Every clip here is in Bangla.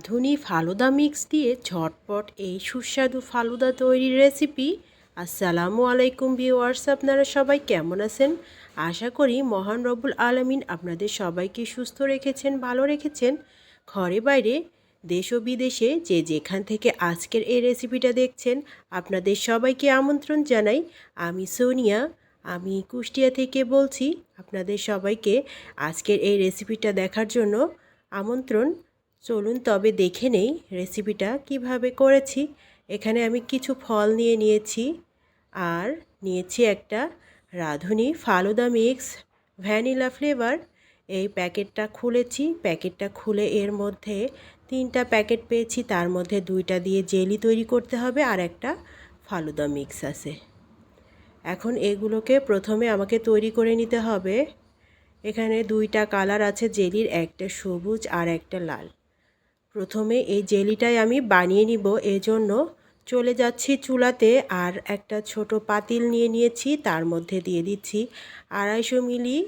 রাঁধুনি ফালুদা মিক্স দিয়ে ঝটপট এই সুস্বাদু ফালুদা তৈরির রেসিপি আসসালামু আলাইকুম ভিউয়ার্স আপনারা সবাই কেমন আছেন? আশা করি মহান রবুল আলমিন আপনাদের সবাইকে সুস্থ রেখেছেন, ভালো রেখেছেন। ঘরে বাইরে, দেশ ও বিদেশে যে যেখান থেকে আজকের এই রেসিপিটা দেখছেন, আপনাদের সবাইকে আমন্ত্রণ জানাই। আমি সোনিয়া, আমি কুষ্টিয়া থেকে বলছি, আপনাদের সবাইকে আজকের এই রেসিপিটা দেখার জন্য আমন্ত্রণ। চলুন তবে দেখে নেই রেসিপিটা কীভাবে করেছি। এখানে আমি কিছু ফল নিয়ে নিয়েছি আর নিয়েছি একটা রাঁধুনি ফালুদা মিক্স ভ্যানিলা ফ্লেভার। এই প্যাকেটটা খুলেছি। প্যাকেটটা খুলে এর মধ্যে তিনটা প্যাকেট পেয়েছি। তার মধ্যে দুইটা দিয়ে জেলি তৈরি করতে হবে আর একটা ফালুদা মিক্স আছে। এখন এগুলোকে প্রথমে আমাকে তৈরি করে নিতে হবে। এখানে দুইটা কালার আছে জেলির, একটা সবুজ আর একটা লাল। প্রথমে এই জেলিটাই আমি বানিয়ে নিব, এজন্য চলে যাচ্ছি চুলাতে আর একটা ছোট পাতিল নিয়ে নিয়েছি, তার মধ্যে দিয়ে দিচ্ছি আড়াইশো মিলি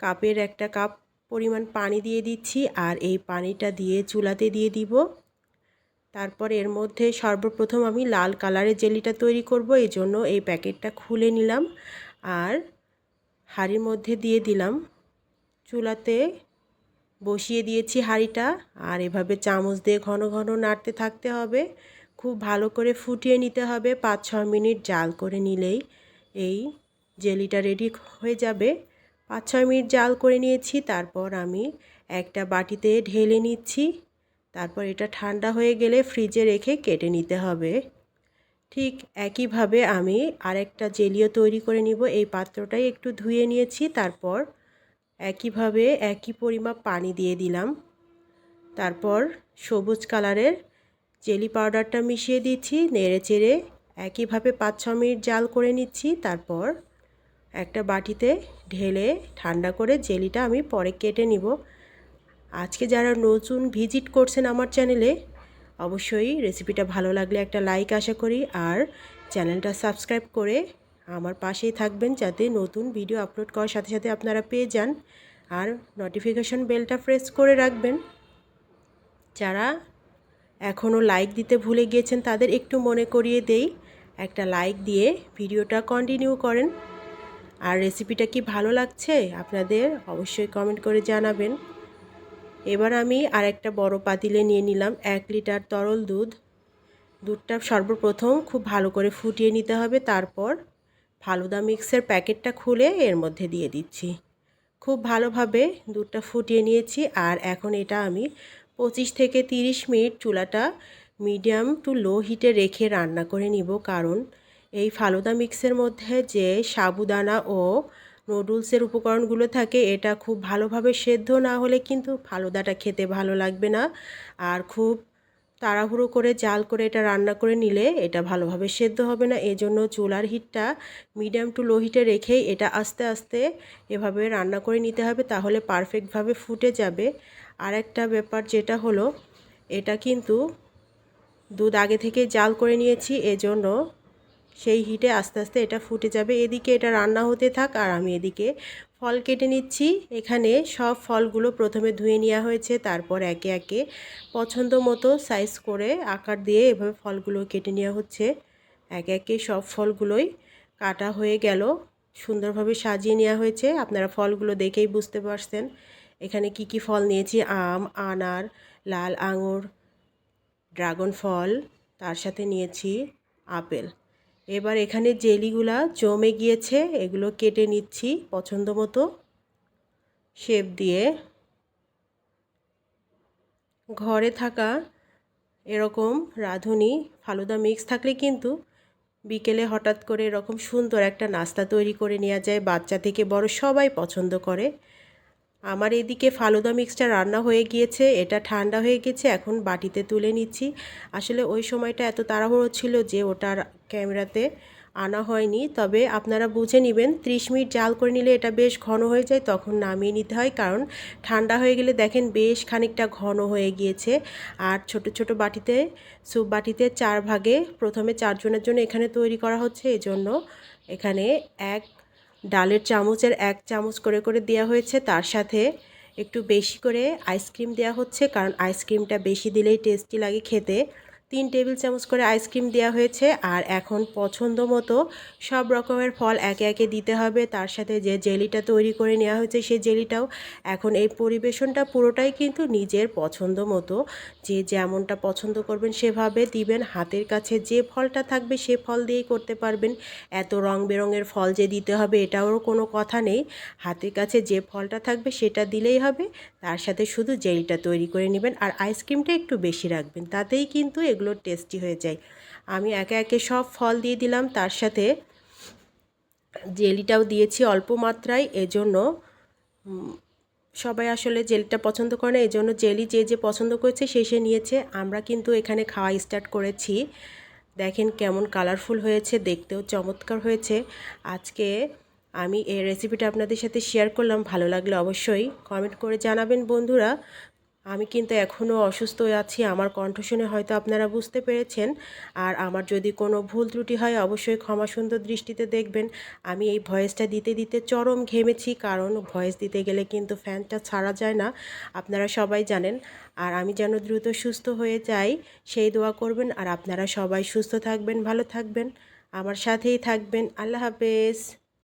কাপের একটা কাপ পরিমাণ পানি দিয়ে দিচ্ছি আর এই পানিটা দিয়ে চুলাতে দিয়ে দিব। তারপর এর মধ্যে সর্বপ্রথম আমি লাল কালারের জেলিটা তৈরি করব এই জন্য এই প্যাকেটটা খুলে নিলাম আর হাঁড়ির মধ্যে দিয়ে দিলাম। চুলাতে বসিয়ে দিয়েছি হাঁড়িটা। আর এভাবে চামচ দিয়ে ঘন ঘন নাড়তে থাকতে হবে। খুব ভালো করে ফুটিয়ে নিতে হবে পাঁচ ছ মিনিট জাল করে নিলেই। এই জেলিটা রেডি হয়ে যাবে। পাঁচ ছয় মিনিট জাল করে নিয়েছি, তারপর আমি একটা বাটিতে ঢেলে নিচ্ছি। তারপর এটা ঠান্ডা হয়ে গেলে ফ্রিজে রেখে কেটে নিতে হবে। ঠিক একইভাবে আমি আরেকটা জেলিও তৈরি করে নিব। এই পাত্রটাই একটু ধুয়ে নিয়েছি, তারপর একইভাবে একই পরিমাপ পানি দিয়ে দিলাম। তারপর সবুজ কালারের জেলি পাউডারটা মিশিয়ে দিচ্ছি, নেড়ে চেড়ে একইভাবে পাঁচ ছ মিনিট জাল করে নিচ্ছি। তারপর একটা বাটিতে ঢেলে ঠান্ডা করে জেলিটা আমি পরে কেটে নিব। আজকে যারা নতুন ভিজিট করছেন আমার চ্যানেলে, অবশ্যই রেসিপিটা ভালো লাগলে একটা লাইক আশা করি। আর চ্যানেলটা সাবস্ক্রাইব করে আমার পাশেই থাকবেন যাতে নতুন ভিডিও আপলোড করার সাথে সাথে আপনারা পেয়ে যান। আর নোটিফিকেশন বেলটা প্রেস করে রাখবেন। যারা এখনও লাইক দিতে ভুলে গিয়েছেন, তাদের একটু মনে করিয়ে দেই, একটা লাইক দিয়ে ভিডিওটা কন্টিনিউ করেন। আর রেসিপিটা কি ভালো লাগছে, আপনাদের অবশ্যই কমেন্ট করে জানাবেন। এবার আমি আর একটা বড় পাতিলে নিয়ে নিলাম এক লিটার তরল দুধ। দুধটা সর্বপ্রথম খুব ভালো করে ফুটিয়ে নিতে হবে, তারপর ফালুদা মিক্সের প্যাকেটটা খুলে এর মধ্যে দিয়ে দিচ্ছি। খুব ভালোভাবে দুধটা ফুটিয়ে নিয়েছি আর এখন এটা আমি পঁচিশ থেকে তিরিশ মিনিট চুলাটা মিডিয়াম টু লো হিটে রেখে রান্না করে নিব। কারণ এই ফালুদা মিক্সের মধ্যে যে সাবুদানা ও নুডলসের উপকরণগুলো থাকে, এটা খুব ভালোভাবে সেদ্ধ না হলে কিন্তু ফালুদাটা খেতে ভালো লাগবে না। আর খুব তাড়াহুড়ো করে, জাল করে এটা রান্না করে নিলে এটা ভালোভাবে সেদ্ধ হবে না। এজন্য চুলার হিটটা মিডিয়াম টু লো হিটে রেখেই এটা আস্তে আস্তে এভাবে রান্না করে নিতে হবে তাহলে পারফেক্টভাবে ফুটে যাবে। আর একটা ব্যাপার যেটা হলো, এটা কিন্তু দুধ আগে থেকে জাল করে নিয়েছি, এজন্য সেই হিটে আস্তে আস্তে এটা ফুটে যাবে। এদিকে এটা রান্না হতে থাক আর আমি এদিকে ফল কেটে নিচ্ছি। এখানে সব ফলগুলো প্রথমে ধুয়ে নেওয়া হয়েছে, তারপর একে একে পছন্দ মতো সাইজ করে আকার দিয়ে এভাবে ফলগুলো কেটে নেওয়া হচ্ছে। একে একে সব ফলগুলোই কাটা হয়ে গেল, সুন্দরভাবে সাজিয়ে নেওয়া হয়েছে। আপনারা ফলগুলো দেখেই বুঝতে পারছেন। এখানে কি কি ফল নিয়েছি? আম, আনার, লাল আঙুর, ড্রাগন ফল, তার সাথে নিয়েছি আপেল। এবার এখানে জেলিগুলা জমে গিয়েছে, এগুলো কেটে নিচ্ছি পছন্দ মতো। শেপ দিয়ে। ঘরে থাকা এরকম রাঁধুনি ফালুদা মিক্স থাকলে কিন্তু বিকেলে হঠাৎ করে এরকম সুন্দর একটা নাস্তা তৈরি করে নেওয়া যায়, বাচ্চা থেকে বড় সবাই পছন্দ করে। আমার এদিকে ফালুদা মিক্সটা রান্না হয়ে গিয়েছে, এটা ঠান্ডা হয়ে গেছে, এখন বাটিতে তুলে নিচ্ছি। আসলে ওই সময়টা এত তাড়াহুড়ো ছিল যে ওটার ক্যামেরাতে আনা হয়নি, তবে আপনারা বুঝে নেবেন, ত্রিশ মিনিট জাল করে নিলে এটা বেশ ঘন হয়ে যায়, তখন নামিয়ে নিতে হয়, কারণ ঠান্ডা হয়ে গেলে দেখেন বেশ খানিকটা ঘন হয়ে গিয়েছে। আর ছোট ছোট বাটিতে, স্যুপ বাটিতে চার ভাগে, প্রথমে চারজনের জন্য এখানে তৈরি করা হচ্ছে, এজন্য এখানে এক ডালের চামচের এক চামচ করে করে দেওয়া হয়েছে। তার সাথে একটু বেশি করে আইসক্রিম দেওয়া হচ্ছে, কারণ আইসক্রিমটা বেশি দিলেই টেস্টি লাগে খেতে। তিন টেবিল চামচ করে আইসক্রিম দেওয়া হয়েছে আর এখন পছন্দ মতো সব রকমের ফল একে একে দিতে হবে। তার সাথে যে জেলিটা তৈরি করে নেওয়া হয়েছে সেই জেলিটাও। এখন এই পরিবেশনটা পুরোটাই কিন্তু নিজের পছন্দ মতো। যে যেমনটা পছন্দ করবেন সেভাবে দিবেন। হাতের কাছে যে ফলটা থাকবে সে ফল দিয়েই করতে পারবেন। এত রং বেরঙের ফল যে দিতে হবে এটাও কোনো কথা নেই। হাতের কাছে যে ফলটা থাকবে সেটা দিলেই হবে। তার সাথে শুধু জেলিটা তৈরি করে নেবেন। আর আইসক্রিমটা একটু বেশি রাখবেন। তাতেই কিন্তু এগুলো টেস্টি হয়ে যায়। আমি একে একে সব ফল দিয়ে দিলাম, তার সাথে জেলিটাও দিয়েছি অল্প মাত্রায়, এজন্য সবাই আসলে জেলিটা পছন্দ করে না এই জন্য জেলি যে যে পছন্দ করেছে সে সে নিয়েছে। আমরা কিন্তু এখানে খাওয়া স্টার্ট করেছি। দেখেন কেমন কালারফুল হয়েছে, দেখতেও চমৎকার হয়েছে। আজকে আমি এই রেসিপিটা আপনাদের সাথে শেয়ার করলাম, ভালো লাগলে অবশ্যই কমেন্ট করে জানাবেন বন্ধুরা। আমি কিন্তু এখনও অসুস্থ আছি। আমার কণ্ঠ শুনে হয়তো আপনারা বুঝতে পেরেছেন। আর আমার যদি কোনো ভুল ত্রুটি হয়, অবশ্যই ক্ষমা সুন্দর দৃষ্টিতে দেখবেন। আমি এই ভয়েসটা দিতে দিতে চরম ঘেমেছি, কারণ ভয়েস দিতে গেলে কিন্তু ফ্যানটা ছাড়া যায় না। আপনারা সবাই জানেন। আর আমি যেন দ্রুত সুস্থ হয়ে যাই, সেই দোয়া করবেন। আর আপনারা সবাই সুস্থ থাকবেন, ভালো থাকবেন। আমার সাথেই থাকবেন। আল্লাহ হাফেজ।